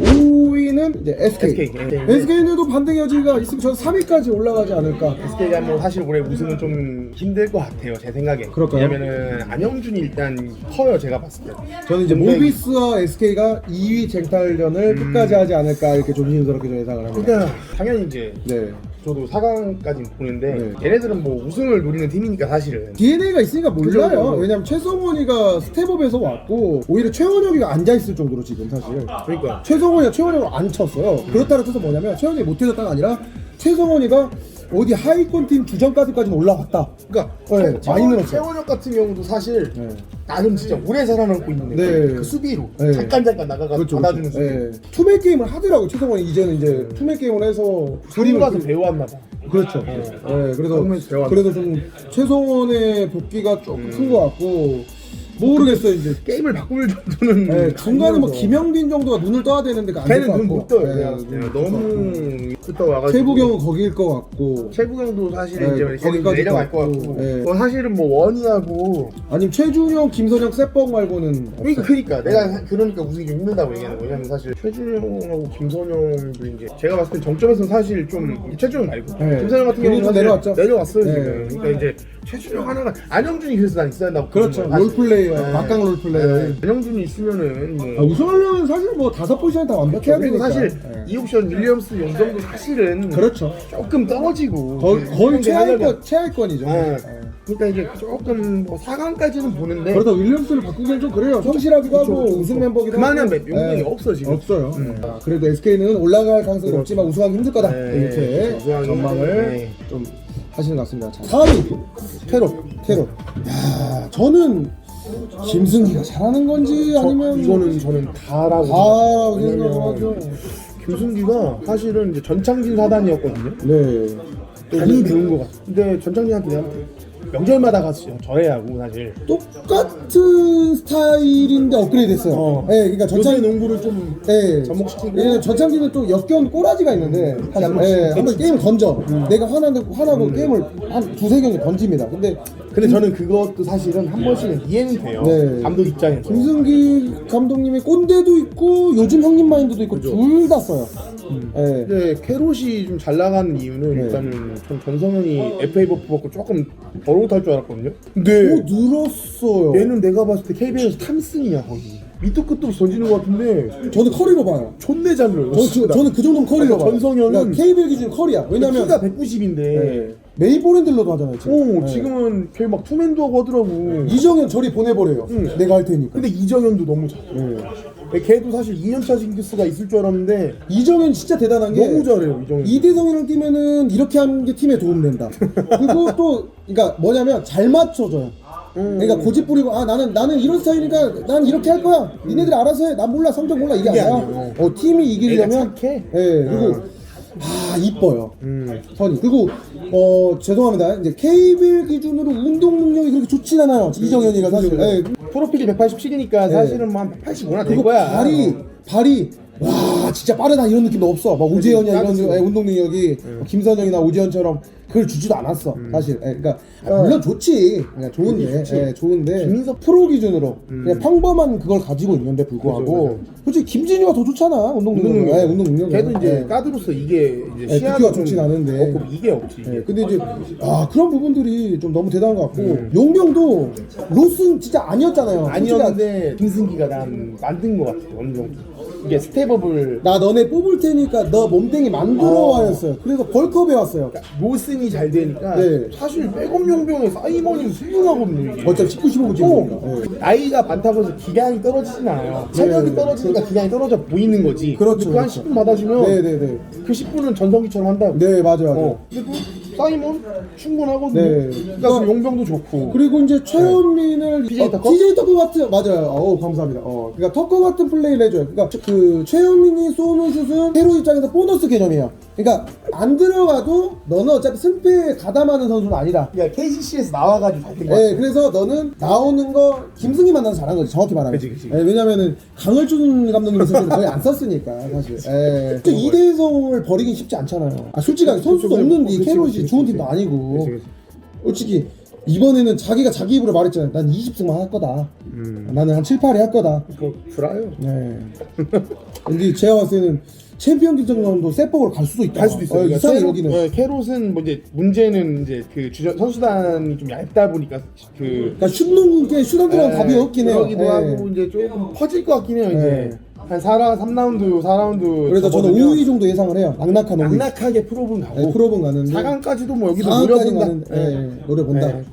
5위는 이제 SK. SK. 네. SK는도 반등의 여지가 있으면 저는 3위까지 올라가지 않을까. SK가 뭐 사실 올해 우승은 좀 힘들 것 같아요 제 생각에 그럴까요? 왜냐면은 안영준이 일단 커요 제가 봤을 때 저는 이제 근데 모비스와 SK가 2위 쟁탈전을 끝까지 하지 않을까 이렇게 조심스럽게 좀 예상을 합니다. 그러니까 당연히 이제 네. 저도 4강까지 보는데 네. 걔네들은 뭐 우승을 노리는 팀이니까 사실은 DNA가 있으니까 몰라요. 왜냐면 최성원이가 스텝업에서 왔고 오히려 최원혁이가 앉아 있을 정도로 지금 사실 그러니까 최성원이가 최원혁을 안 쳤어요. 그렇다는 뜻은 뭐냐면 최원혁이 못해졌다가 아니라 최성원이가 어디 하위권 팀 주전까지까지는 올라갔다. 그러니까 네, 최- 많이 늘었어 요. 최원혁 같은 경우도 사실 네. 나름 진짜 오래 살아남고 있는 네. 그 수비로 네. 잠깐 잠깐 나가가 그렇죠. 받아주는 그렇죠. 수비 예. 투맨 게임을 하더라고 최성원이 이제는 이제 투맨 게임을 해서 그림 가서 그리- 배워왔나 봐 그렇죠. 예, 그래서 그러면서 배웠네. 그래도 좀 최성원의 복귀가 조금 큰 것 같고 모르겠어요 이제. 게임을 바꿀 정도는 예, 중간에 뭐 아니어서. 김영빈 정도가 눈을 떠야 되는데 그안 걔는 될것 눈 같고. 못 떠요 예, 내가 봤을 때는. 눈 너무 붙어 와가지고 최부경은 거기일 것 같고 최부경도 사실 네, 이제 거기까지 내려갈 것 갔고, 같고 네. 뭐 사실은 뭐 원희하고 아니면 최준영, 김선영, 세뻥 말고는 그러니까. 그러니까 내가 그러니까 우승이 좀 힘들다고 얘기하는 거예요. 왜냐면 사실 최준영하고 김선영도 이제 제가 봤을 때 정점에서는 사실 좀 최준영 말고 네. 김선영 같은 경우는 좀 사실 내려왔죠. 내려왔어요 네. 지금. 그러니까 이제 최준영 하나가 안영준이 그래서 난 있어야 한다고 그렇죠. 롤플레이어, 막강 롤플레이어. 네. 안영준이 있으면은 뭐 아, 우승하려면 사실 뭐 다섯 포지션 다 완벽해야 그리고 되니까. 사실 예. 이 옵션 윌리엄스 용정도 사실은 그렇죠. 조금 떨어지고 거의, 그 거의 하려면. 최하위권, 최하위권이죠. 네. 예. 그러니까 이제 조금 뭐 4강까지는 보는데 그러다 윌리엄스를 바꾸기엔 좀 그래요. 성실하기도 하고 그쵸. 우승 멤버기도 그만한 하고. 명분이 예. 없어, 지금. 없어요. 음. 아, 그래도 SK는 올라갈 가능성이 그렇죠. 높지만 우승하기 힘들 거다. 네, 이렇게 우승하기 전망을 힘들- 네. 좀 하시는 것 같습니다. 자, 4위 테롯. 테롯. 야, 저는 김승기가 잘하는 건지 아니면 이거는 저는 다라고 다 왜냐면 생각하죠. 김승기가 사실은 이제 전창진 사단이었거든요. 네. 많이 배운 것 같아. 근데 전창진한테 내가 명절마다 가서 전해하고 사실. 똑같은 스타일인데 업그레이드 됐어요. 어. 네, 그러니까 요새 전창 농구를 좀 네. 접목시키고. 왜냐면 전창진은 또 역겨운 꼬라지가 있는데 한. 네, 한번 게임 던져. 내가 화나고 화나고 게임을 한 두세 경기 던집니다. 근데 근데 저는 그것도 사실은 한 번씩은 이해는 돼요. 네. 감독 입장에서. 김승기 감독님이 꼰대도 있고 요즘 형님 마인드도 있고 둘 다 써요. 네. 근데 캐롯이 좀 잘 나가는 이유는 네. 일단은 전 전성현이 FA 버프 받고 조금 더러고 탈줄 알았거든요. 오 근데 늘었어요. 얘는 내가 봤을 때 KBL에서 탐슨이야 거의. 밑도 끝도 없이 던지는 것 같은데 저는 커리로 봐요. 존내 잘 넣어요. 저, 저, 는 그 정도는 커리로 봐요. 전성현은 그러니까 KBL 기준 커리야. 왜냐면 키가 190인데 네. 메이보랜들러도 하잖아요. 지금. 오 네. 지금은 걔 막 투맨도 하고 하더라고 이정현 저리 보내버려요. 응. 내가 할 테니까. 근데 이정현도 너무 잘해 네. 걔도 사실 2년차 징크스가 있을 줄 알았는데 이정현 진짜 대단한 게 너무 잘해요 이정현 이대성이랑 뛰면은 이렇게 하는 게 팀에 도움된다. 그리고 또 그러니까 뭐냐면 잘 맞춰줘요. 음. 그러니까 고집 부리고 아 나는 나는 이런 스타일이니까 난 이렇게 할 거야. 니네들이 알아서 해. 난 몰라 성적 몰라 이게 아니에요. 어 팀이 이기려면. 예 그리고 음. 아 이뻐요. 음. 선이 그리고 어 죄송합니다 이제 KBL 기준으로 운동 능력이 그렇게 좋진 않아요 이정현이가 사실 예, 프로필이 187이니까 사실은 뭐 한 85나 될 그리고 거야 발이 발이 와 진짜 빠르다. 이런 느낌도 없어. 막 오재현이야 이런. 예, 운동 능력이 뭐 김선영이나 오재현처럼 그걸 주지도 않았어 사실. 예, 그러니까 아, 물론 좋지. 그러니까 좋은데 음. 좋지. 예, 좋은데 김민석- 프로 기준으로. 그냥 평범한 그걸 가지고 있는데 불구하고 맞아, 솔직히 김진이가 더 좋잖아 운동 운동 능력 예, 운동 능력 걔도 이제 까드로서 이게 이제 예, 시야가 좀 좋진 않은데. 없고 이게 없지 이게. 예, 근데 이제 아 그런 부분들이 좀 너무 대단한 것 같고 음. 용병도 로스는 진짜 아니었잖아요. 아니었는데 김승기가 난 만든 것 같아 어느 정도 이게 스텝업을 나 너네 뽑을 테니까 너 몸땡이 만들어 어. 와였어요. 그래서 벌크업에 왔어요. 로슨이 잘 되니까 네. 사실 백업 용병의 사이먼이 훌륭하거든요 이게 어차피 19, 15분 찍으니까. 어, 예. 나이가 많다고 해서 기량이 떨어지진 않아요. 체력이 네. 떨어지니까 기량이 떨어져 보이는 거지. 그렇죠, 근데 그한 그렇죠. 10분 받아주면 네네네. 그 10분은 전성기처럼 한다고. 네 맞아요. 맞아요. 어. 근데 사이먼 충분하거든요. 네. 그러니까 그 용병도 좋고. 그리고 이제 최현민을 TJ 어, 터커? TJ 터커 같은 맞아요. 어 감사합니다. 어 그러니까 터커 같은 플레이를 해줘요. 그러니까 그 최현민이 쏘는 슛은 테로 입장에서 보너스 개념이에요. 그러니까 안 들어가도 너는 어차피 승패에 가담하는 선수는 아니다. 그러니까 KCC에서 나와가지고 잘된 거 예. 그래서 너는 나오는 거 김승희 만나서 잘한 거지 정확히 말하면. 그치, 그치. 예, 왜냐면은 강을준 감독님 있을 때는 거의 안 썼으니까 사실. 예. 진짜 이대성을 버리긴 쉽지 않잖아요. 아 솔직하게 선수도 없는데 캐롯이 좋은. 팀도 아니고. 그치, 그치. 솔직히 이번에는 자기가 자기 입으로 말했잖아요. 난 20승만 할 거다. 음. 나는 한 7, 8위 할 거다. 그거 불아요. 네. 근데 제가 봤을 때는 챔피언 결정전도 세법으로 갈 수도 있다. 갈 수도 있어요. 어, 그러니까 이상해 캐롯- 여기는. 네, 캐롯은 뭐 이제 문제는 이제 그 주전 선수단이 좀 얇다 보니까 그 그러니까 슛농계 슛한테랑 네, 답이 없긴 해요. 그러기도 네. 하고 이제 조금 퍼질 것 같긴 해요 이제 네. 한 4라 3라운드 4라운드 그래서 저는 5위 정도 예상을 해요. 낙낙한 5위. 낙낙하게 프로분 가고 네, 프로분 가는데 4강까지도 뭐 여기도 4강까지 노려본다. 가는 네, 노래 본다. 네.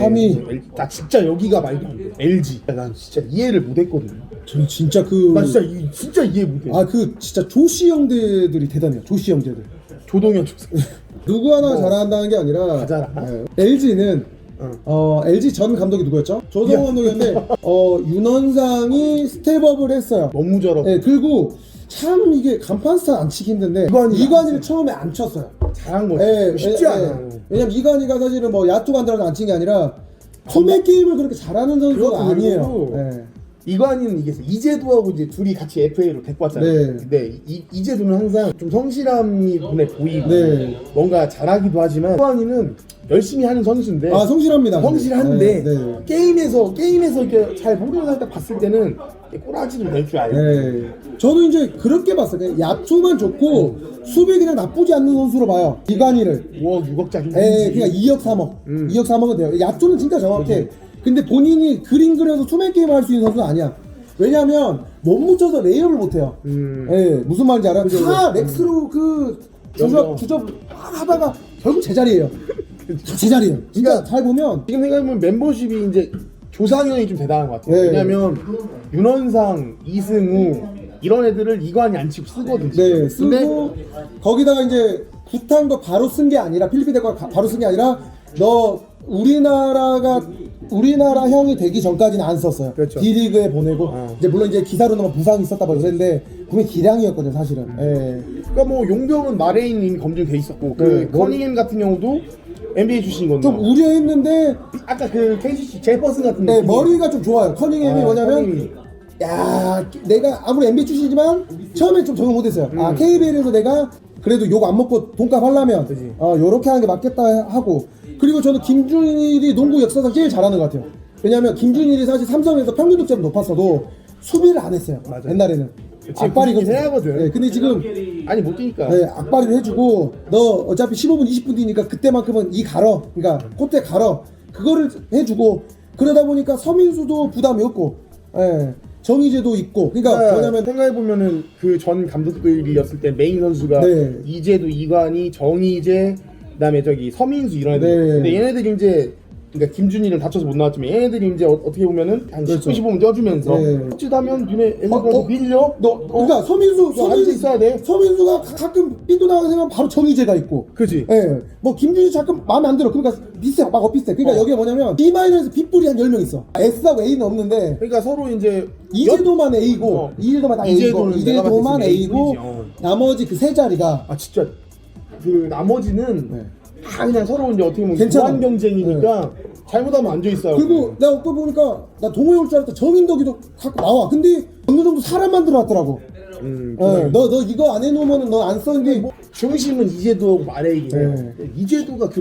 3위. 나 진짜 여기가 말도 안 돼. LG. 난 진짜 이해를 못했거든. 전 진짜 그 나 진짜 이, 진짜 이해 못해. 아 그 진짜 조시 형제들이 대단해요. 조시 형제들. 조동현 조사. 누구 하나 잘한다는 게 아니라 다 잘하나? LG는 응. 어, LG 전 감독이 누구였죠? 조성원 감독이었는데 어, 윤원상이 스텝업을 했어요. 너무 잘하고 네, 그리고 참 이게 간판 스타 안 치기 힘든데 이관이 이관이를 처음에 안 쳤어요. 잘한 거지. 예, 쉽지 예, 않아. 예. 왜냐면 이관이가 사실은 뭐 야투 간다라도 안친 게 아니라 소매 게임을 그렇게 잘하는 선수가 아니에요. 예. 이관이는 이게 이재도하고 이제 둘이 같이 FA로 데리고 왔잖아요. 네. 근데 이, 이재도는 항상 좀 성실함이 눈에 보이고 네. 뭔가 잘하기도 하지만 이관이는 열심히 하는 선수인데 아 성실합니다. 성실한데 네, 네. 게임에서 게임에서 이렇게 잘 모르는 사람 딱 봤을 때는 꼬라지도 낼 줄 알고 네. 저는 이제 그렇게 봤어요. 그냥 야투만 좋고 수비 그냥 나쁘지 않는 선수로 봐요. 이관이를. 5억 6억짜리 에 그냥 2억 3억. 음. 2억 3억은 돼요. 야투는 진짜 정확해. 근데 본인이 그림 그려서 투맨 게임 할수 있는 선수는 아니야. 왜냐면 못 묻혀서 레이업을 못 해요. 음. 예, 무슨 말인지 알아? 그죠, 다 그죠. 렉스로 그. 주접 주접 막 하다가 결국 제자리예요. 다 제자리예요. 진짜 그러니까 잘 보면 지금 생각해보면 멤버십이 이제 조상현이 좀 대단한 것 같아요. 네. 왜냐면 윤원상, 이승우 이런 애들을 이관이 안 치고 쓰거든. 네, 쓰고 거기다가 이제 구탄도 바로 쓴 게 아니라 필리핀 대과 바로 쓴 게 아니라 너 우리나라가 우리나라 형이 되기 전까지는 안 썼어요. 그렇죠. D리그에 보내고 어. 이제 물론 이제 기사로 나면 부상이 있었다 고 그랬는데 분명 기량이었거든요, 사실은. 예. 그러니까 뭐 용병은 마레인 이미 검증돼 있었고 그 네, 커닝햄 같은 경우도 NBA 출신이거든요. 좀 우려했는데 아까 그 KCC 제퍼슨 같은 네, 느낌이- 머리가 좀 좋아요. 커닝햄이 아, 뭐냐면 커닝이. 야, 내가 아무리 NBA 출신이지만 처음에 좀 적응 못했어요. 아 음. KBL에서 내가 그래도 욕 안 먹고 돈값 하려면 그지. 어 요렇게 하는 게 맞겠다 하고 그리고 저는 김준일이 농구 역사상 제일 잘하는 것 같아요. 왜냐면 김준일이 사실 삼성에서 평균 득점 높았어도 수비를 안 했어요. 맞아. 옛날에는 그치, 악발이거든. 그렇긴 해야거든. 네, 근데 지금 아니 못 뛰니까. 네, 악발이를 해주고 너 어차피 15분 20분 뒤니까 그때만큼은 이 갈어 그러니까 코트에 갈어 그거를 해주고 그러다 보니까 서민수도 부담이 없고 예, 정희재도 있고 그러니까 그러니까 뭐냐면 생각해 보면은 그 전 감독들이었을 때 메인 선수가 네. 이재도 이관이 정희재 그다음에 저기 서민수 이런 애들. 네. 근데 얘네들이 이제 그러니까 김준일은 다쳐서 못 나왔지만 얘네들이 이제 어, 떻게 보면은 한 그렇죠. 19, 15분 뛰어주면서 네. 어찌하면 니네 애들한테 어, 어? 밀려. 너 그러니까 서민수 너 앉아 있어야 돼. 서민수가 가- 가끔 삐뚤 나가는 생각 바로 정희재가 있고 그지. 예, 뭐 김준희 잠깐 마음에 안 들어 그러니까 비슷해 막 엇비슷해 그러니까 어. 여기가 뭐냐면 B 마이너에서 빗불이 한 10명 있어 S하고 A는 없는데 그러니까 서로 이제 이재도만 A고 어. 이재도만 다 A고 이재도는 내가 이재도만 A고 A이지, 어. 나머지 그 세 자리가 아 진짜 그 나머지는 네. 다 그냥 서로 이제 어떻게 보면 괜찮아. 무한 경쟁이니까 잘못하면 앉아 있어요. 그리고 내가 아까 보니까 나 동호회 올 줄 알았다 정인덕이도 갖고 나와 근데 어느 정도 사람 만 들어 놨더라고 음, 어, 너, 너 이거 안 해놓으면 너안 썼는데 뭐, 중심은 이재도 마레이긴 해요. 네. 이재도가 그,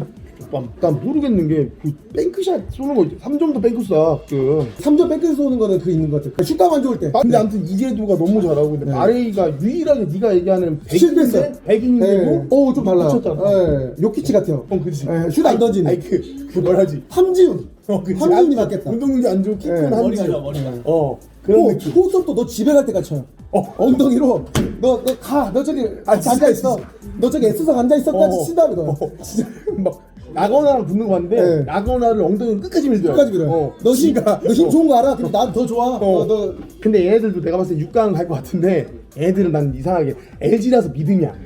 난, 난 모르겠는 게, 그, 뱅크샷 쏘는 거, 3점도 뱅크 쏴, 그. 3점 뺏겨서 쏘는 거는 그 있는 것 같아 그 슛감 안 좋을 때 근데 아무튼 이재도가 너무 잘하고, 근데 네. 마레이가 유일하게 네가 얘기하는 실패했어요. 100인데, 100인데도, 어좀 달라요 붙였잖아. 예, 요키치 같아요 어, 그치. 예, 슛안 던지는 아니, 그, 그 뭐라지. 함지훈 어, 그치. 함지훈이 안- 맞겠다 운동력이 안 좋고, 키큰 네. 함지훈. 머리가. 어, 그런 어, 느낌. 포스업도 너 집에 갈 때까지 쳐요 어. 엉덩이로 너 너 가 너 저기 아, 앉아 있어 너 저기 S석 앉아 있어까지 어. 친다고 너 어, 막, 나거나랑 붙는 거 같은데, 네. 나거나를 엉덩이로 끝까지 밀더라고. 끝까지 밀어요 어. 너힘 너힘 어. 좋은 거 알아 근데 난더 좋아 어. 너, 너 근데 얘네들도 내가 봤을 때 6강 갈 것 같은데 얘네들은 난 이상하게 LG라서 믿음이 안 가.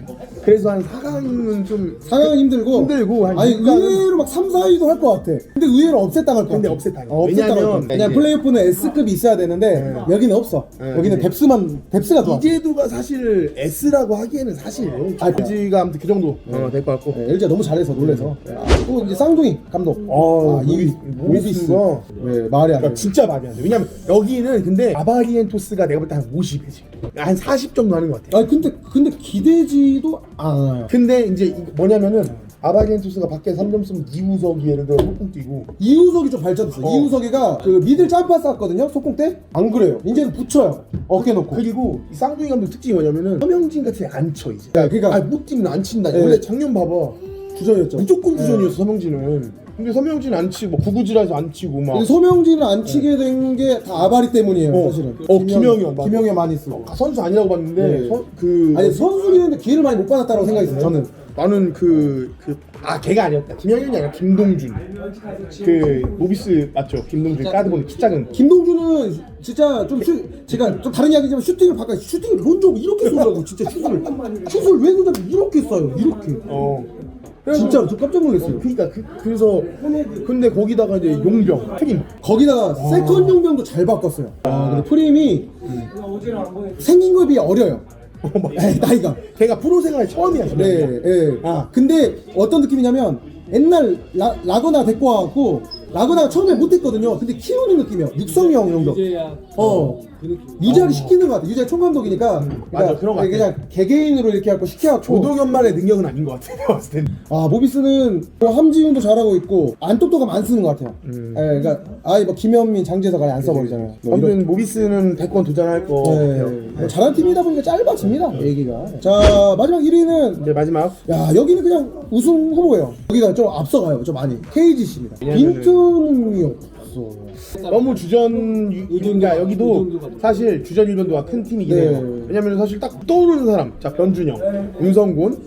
그래서 한 4강은 좀 상황은 힘들고 힘들고 한 아니 육강은- 의외로 막 3, 4위도 할 것 같아 근데 의외로 업셋 당할 것 근데 같아 업셋 당해. 어, 업셋 왜냐면. 그냥 플레이오프는 S급이 있어야 되는데 여기는 없어 네, 여기는 네. 뎁스만 뎁스가 좋아 이재도가 사실 S라고 하기에는 사실 아, LG가 아무튼 그 정도 어, 될것 같고 네, LG가 너무 잘해서 놀래서 아, 또 이제 쌍둥이 감독 어, 아, 이위 모비스. 모비스 네, 말이 안 그러니까 돼. 진짜 말이 안 돼. 왜냐면 여기는 근데 아바리엔토스가 내가 볼 때 한 50에 지금 한 40 정도 하는 것 같아. 아니 근데 근데 기대지도 않 아요. 근데 이제 뭐냐면은 아바겐투스가 밖에 3점 쓰면 이우석이 예를 들어 속공 뛰고 이우석이 좀 발전했어. 어. 이우석이가 그 미들 점프 쌌거든요. 속공 때안 그래요. 이제는 붙여요. 어깨 놓고. 그리고 이 쌍둥이 감독 특징이 뭐냐면은 서명진 같은 애안쳐 이제 네, 그러니까- 아못 뛰면 안 친다 네. 원래 작년 봐봐 주전이었죠. 무조건 네. 주전이었어 서명진은 근데 서명진 안 치고 뭐 구구질에서 안 치고 막 근데 소명진을 안 치게 된 게 다 아바리 때문이에요. 어. 사실은. 어, 김영현, 맞아. 김영현 많이 쓰고. 아, 선수 아니라고 봤는데 네. 서- 그 아니 선수인데 기회를 많이 못 받았다고 생각했어요. 저는. 나는 그 그 아 걔가 아니었다 김영현이 아니라 김동준 그 모비스 맞죠 김동준 까드보는 키 작은 김동준은 진짜 좀 슈, 제가 좀 다른 이야기지만 슈팅을 바꿔 슈팅을 먼저 이렇게 쏘라고 진짜 슛을 슛을 왜 그냥 이렇게 쏴요 이렇게 어 진짜로 저 깜짝 놀랐어요 그러니까 그, 그래서 근데 거기다가 이제 용병 프림 거기다가 세컨 용병도 잘 바꿨어요 아, 근데 프림이 생긴 거에 비해 어려요 에이, 나이가 걔가 프로 생활 처음이야 지금 네, 예. 아. 근데 어떤 느낌이냐면 옛날 라, 라거나 데리고 와갖고 라거나가 처음에 못했거든요. 근데 키우는 느낌이야. 육성형 정도. 어. 유지하게 시키는 것 같아. 유지하 총감독이니까. 맞아, 그런 것 같아. 그냥 개개인으로 이렇게 하고 시켜갖고. 조동현만의 능력은 아닌 것 같아 내가 봤을 땐 아 모비스는 뭐 함지훈도 잘하고 있고 안 똑똑하면 안 쓰는 것 같아요. 음. 예, 그러니까 아예 뭐 김현민, 장재석 아예 안 써버리잖아요. 뭐 이런- 아무튼 모비스는 100번 도전할 거 네. 같아요 뭐 잘하는 팀이다 보니까 짧아집니다. 얘기가. 자 마지막 1위는 이제 마지막 야 여기는 그냥 우승 후보예요. 여기가 좀 앞서가요. 좀 많이. KGC입니다. 왜냐면은- 빈틈이 없어. 너무 주전 유- 그러니까 여기도 사실 주전 일변도가 큰 팀이긴 네. 해요. 왜냐면 사실 딱 떠오르는 사람, 자 변준영, 윤성곤,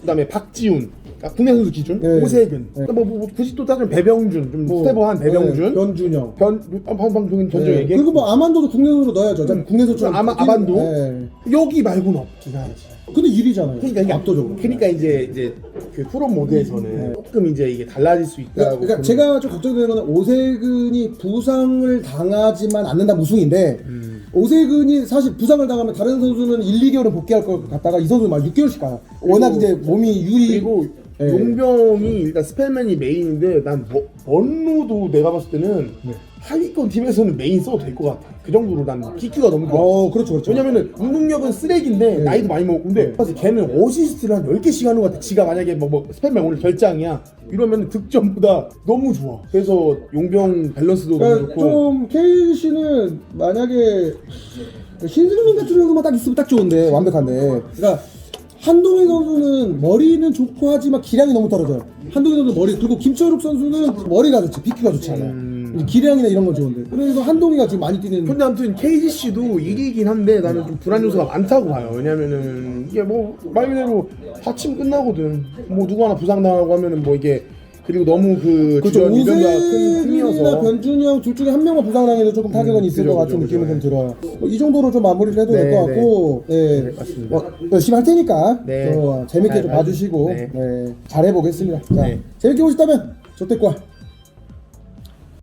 그다음에 박지훈, 그러니까 국내 선수 기준, 네. 오세근, 네. 뭐, 뭐, 뭐 굳이 또 따지면 배병준, 좀 뭐, 스테버한 배병준, 네, 변준영. 변 방방방 변준 네. 얘기. 그리고 뭐 아만도도 국내선수로 넣어야죠. 어차피 국내선수 좀 아마 아반도 네. 여기 말고는 없긴 하지. 근데 1위잖아요. 그러니까 이게 압도적으로. 그러니까 이제 이제 그 프로 모드에서는 조금 이제 이게 달라질 수 있다고. 그러니까, 그러니까 제가 좀 걱정되는 거는 오세근이 부상을 당하지만 않는다 무승인데 음. 오세근이 사실 부상을 당하면 다른 선수는 1, 2개월은 복귀할 것 같다가 이 선수는 막 6개월씩 가요. 워낙 이제 몸이 유리 그리고 네. 용병이 일단 스펠맨이 메인인데 난 버- 번로도 내가 봤을 때는 하위권 팀에서는 메인 써도 될 것 같아. 그 정도로 난 PQ가 너무 좋아. 어 그렇죠 그렇죠. 왜냐면은 운동력은 쓰레기인데 네. 나이도 많이 먹고 근데 사실 걔는 어시스트를 한 10개씩 하는 것 같아. 지가 만약에 뭐, 뭐 스펠맨 오늘 결장이야. 이러면 득점보다 너무 좋아. 그래서 용병 밸런스도 너무 그러니까 좋고 좀 KC는 만약에 신승민 같은 정도만 딱 있으면 딱 좋은데 완벽한데 그러니까 한동희 선수는 머리는 좋고 하지만 기량이 너무 떨어져요 한동희 선수 머리 그리고 김철욱 선수는 머리가 좋지 비키가 좋지 않아요 음. 기량이나 이런 건 좋은데 그래서 한동희가 지금 많이 뛰는 근데 아무튼 KGC도 1위긴 한데 나는 좀 불안 요소가 많다고 봐요. 왜냐면은 이게 뭐 말 그대로 하침 끝나거든. 뭐 누구 하나 부상당하고 하면은 뭐 이게 그리고 너무 그 그렇죠 주전 이변도가 큰 오세근이나 팀이어서 변준영 둘 중에 한 명만 부상당해도 조금 타격은 음, 있을 그죠, 것 같은 그죠, 느낌은. 좀 들어요 뭐이 정도로 좀 마무리를 해도 될 네, 것 같고 네, 네, 맞습니다. 뭐, 열심히 할 테니까 네. 또 재밌게 잘 좀 봐주- 봐주시고 네. 네, 잘해보겠습니다 자 네. 재밌게 보셨다면 좋댓글